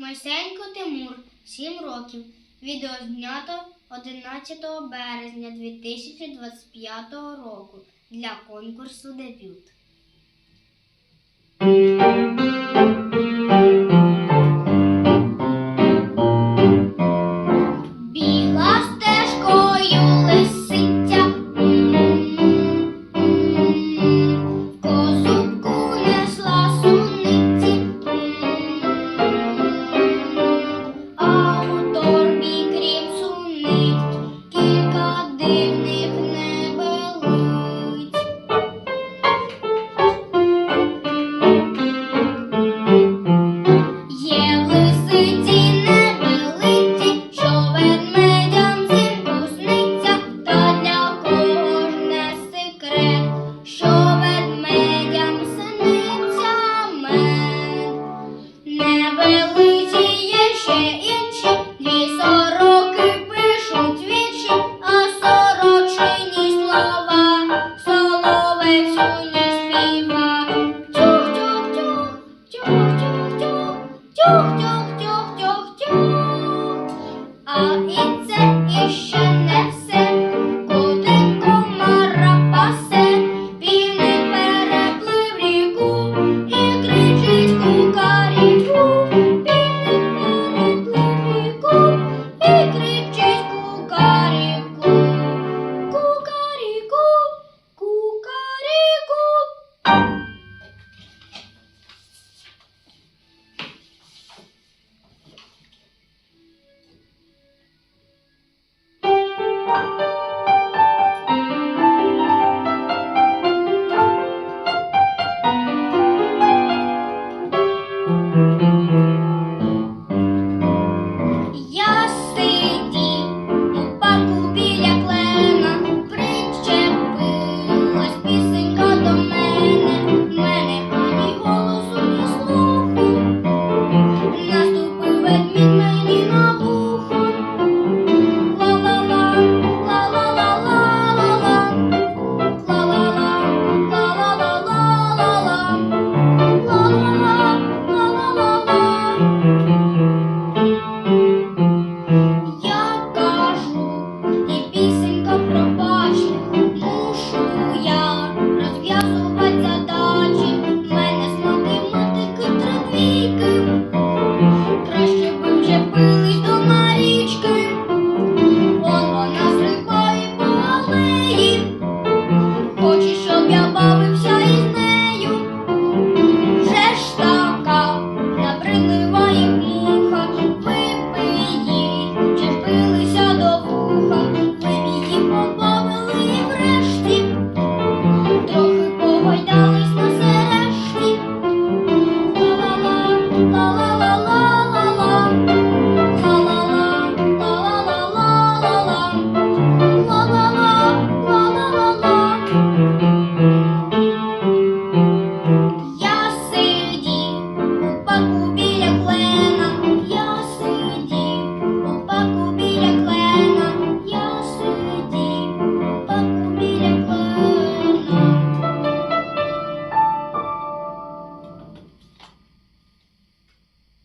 Мойсенко Тимур 7 років. Відеознято 11 березня 2025 року для конкурсу Дебют. 好一